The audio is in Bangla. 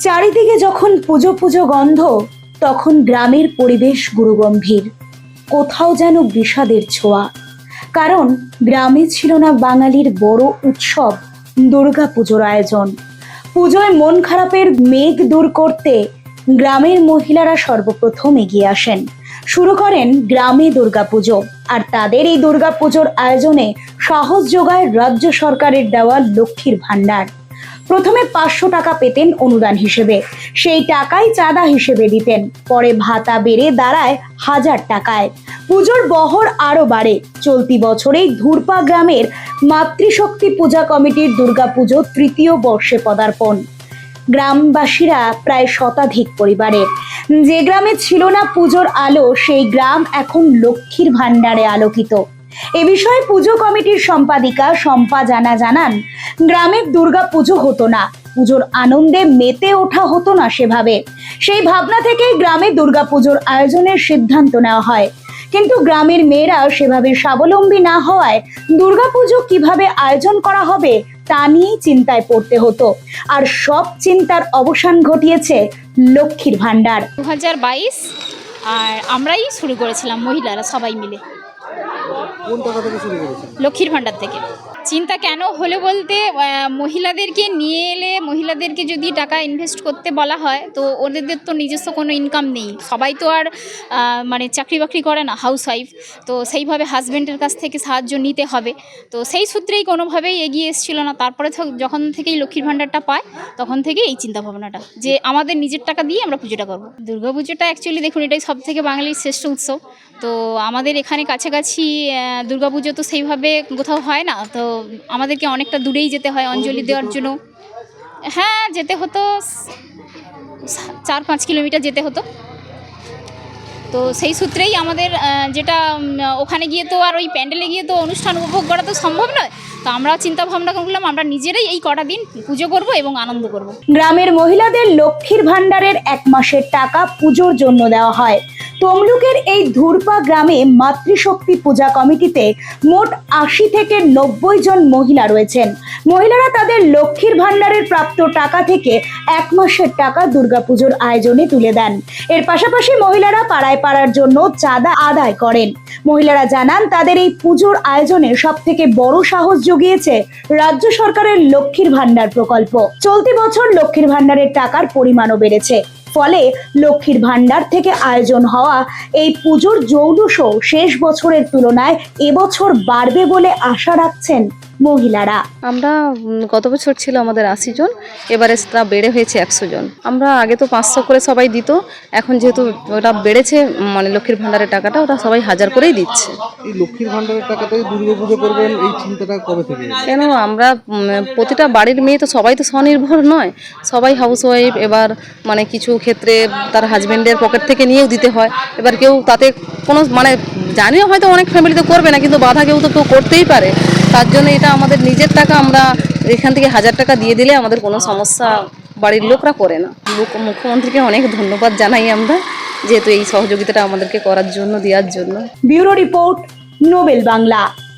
চারিদিকে যখন পুজো পুজো গন্ধ, তখন গ্রামের পরিবেশ গুরুগম্ভীর। কোথাও যেন বিষাদের ছোঁয়া। কারণ গ্রামে ছিল না বাঙালির বড় উৎসব, দুর্গা পুজোর আয়োজন। পুজোয় মন খারাপের মেঘ দূর করতে গ্রামের মহিলারা সর্বপ্রথম এগিয়ে আসেন। শুরু করেন গ্রামে দুর্গাপুজো আর তাদের এই দুর্গাপুজোর আয়োজনে সাহস যোগায় রাজ্য সরকারের দেওয়া লক্ষ্মীর ভাণ্ডার। প্রথমে পাঁচশো টাকা পেতেন অনুদান হিসেবে। সেই টাকাই চাঁদা হিসেবে দিতেন। পরে ভাতা বেড়ে দাঁড়ায় হাজার টাকায়। পুজোর বহর আরও বাড়ে। চলতি বছরেই ধুরপা গ্রামের মাতৃশক্তি পূজা কমিটির দুর্গাপুজো তৃতীয় বর্ষে পদার্পণ। গ্রামবাসীরা প্রায় শতাধিক পরিবারের। যে গ্রামে ছিল না পুজোর আলো, সেই গ্রাম এখন লক্ষ্মীর ভাণ্ডারে আলোকিত। এ বিষয়ে পুজো কমিটির সম্পাদিকা শম্পা জানা জানান, গ্রামের দুর্গা পুজো হতো না, পুজোর আনন্দে মেতে ওঠা হতো না সেভাবে। সেই ভাবনা থেকেই গ্রামে দুর্গা পুজোর আয়োজনের সিদ্ধান্ত নেওয়া হয়। কিন্তু গ্রামের মেয়েরা সেভাবে স্বাবলম্বী না হওয়ায় দুর্গাপুজো কীভাবে আয়োজন করা হবে তা নিয়েই চিন্তায় পড়তে হতো। আর সব চিন্তার অবসান ঘটিয়েছে লক্ষ্মীর ভাণ্ডার। দু আর আমরাই শুরু করেছিলাম মহিলারা সবাই মিলে। কোন টাকা থেকে শুরু করেছেন? লক্ষ্মীর ভাণ্ডার থেকে। চিন্তা কেন হলো বলতে মহিলাদেরকে নিয়ে এলে মহিলাদেরকে যদি টাকা ইনভেস্ট করতে বলা হয়, তো ওদের তো নিজস্ব কোনো ইনকাম নেই। সবাই তো আর মানে চাকরি বাকরি করে না হাউস ওয়াইফ তো সেইভাবে হাজব্যান্ডের কাছ থেকে সাহায্য নিতে হবে। তো সেই সূত্রেই কোনোভাবেই এগিয়ে এসেছিল না। তারপরে যখন থেকেই লক্ষ্মীর ভাণ্ডারটা পায়, তখন থেকে এই চিন্তা ভাবনাটা যে আমাদের নিজের টাকা দিয়ে আমরা পুজোটা করব। দুর্গা পুজোটা অ্যাকচুয়ালি দেখুন, এটাই সব থেকে বাঙালির শ্রেষ্ঠ উৎসব। তো আমাদের এখানে কাছাকাছি দুর্গা পুজো তো সেইভাবে কোথাও হয় না। তো আমাদেরকে অনেকটা দূরেই যেতে হয় অঞ্জলি দেওয়ার জন্য। হ্যাঁ যেতে হতো চার পাঁচ কিলোমিটার যেতে হতো। তো সেই সূত্রেই আমাদের যেটা ওখানে গিয়ে তো আর ওই প্যান্ডেলে গিয়ে তো অনুষ্ঠান উপভোগ করা তো সম্ভব নয়। তো আমরা চিন্তা ভাবনা করলাম, আমরা নিজেরাই এই কটা দিন পুজো করব এবং আনন্দ করব। গ্রামের মহিলাদের লক্ষ্মীর ভাণ্ডারের এক মাসের টাকা পুজোর জন্য দেওয়া হয়। তমলুকের এই ধুরপা গ্রামে মাতৃশক্তি পূজা কমিটিতে মোট আশি থেকে নব্বই জন মহিলা রয়েছেন। মহিলারা তাদের লক্ষ্মীর ভাণ্ডারের প্রাপ্ত টাকা থেকে এক মাসের টাকা দুর্গাপুজোর আয়োজনে তুলে দেন। এর পাশাপাশি মহিলারা পাড়ায় পাড়ার জন্য চাঁদা আদায় করেন। মহিলারা জানান, তাদের এই পুজোর আয়োজনে সব থেকে বড় সাহস জুগিয়েছে রাজ্য সরকারের লক্ষ্মীর ভাণ্ডার প্রকল্প। চলতি বছর লক্ষ্মীর ভান্ডারের টাকার পরিমাণও বেড়েছে। ফলে লক্ষ্মীর ভান্ডার থেকে আয়োজন হওয়া এই পুজোর জৌলুসও শেষ বছরের তুলনায় এবছর বাড়বে বলে আশা রাখছেন মহিলারা। আমরা গত বছর ছিল আমাদের আশি জন এবারে তা বেড়ে হয়েছে একশো জন। আমরা আগে তো পাঁচশো করে সবাই দিত এখন যেহেতু ওটা বেড়েছে মানে লক্ষ্মীর ভাণ্ডারের টাকাটা ওটা সবাই হাজার করেই দিচ্ছে। এই লক্ষ্মীর ভাণ্ডারের টাকাতে দুর্গা পুজো করবেন এই চিন্তাটা কবে থেকে কেন আমরা প্রতিটা বাড়ির মেয়ে তো সবাই তো স্বনির্ভর নয় সবাই হাউস ওয়াইফ এবার মানে কিছু ক্ষেত্রে তার হাজবেন্ডের পকেট থেকে নিয়েও দিতে হয় এবার কেউ তাতে কোনো মানে জানিও হয়তো অনেক ফ্যামিলিতে করবে না, কিন্তু বাধা কেউ তো কেউ করতেই পারে। তার জন্য এটা আমাদের নিজের টাকা আমরা এখান থেকে হাজার টাকা দিয়ে দিলে আমাদের কোনো সমস্যা বাড়ির লোকরা করে না। মুখ্য- মুখ্যমন্ত্রীকে অনেক ধন্যবাদ জানাই আমরা, যেহেতু এই সহযোগিতাটা আমাদেরকে করার জন্য, দেওয়ার জন্য। Bureau report Nobel Bangla.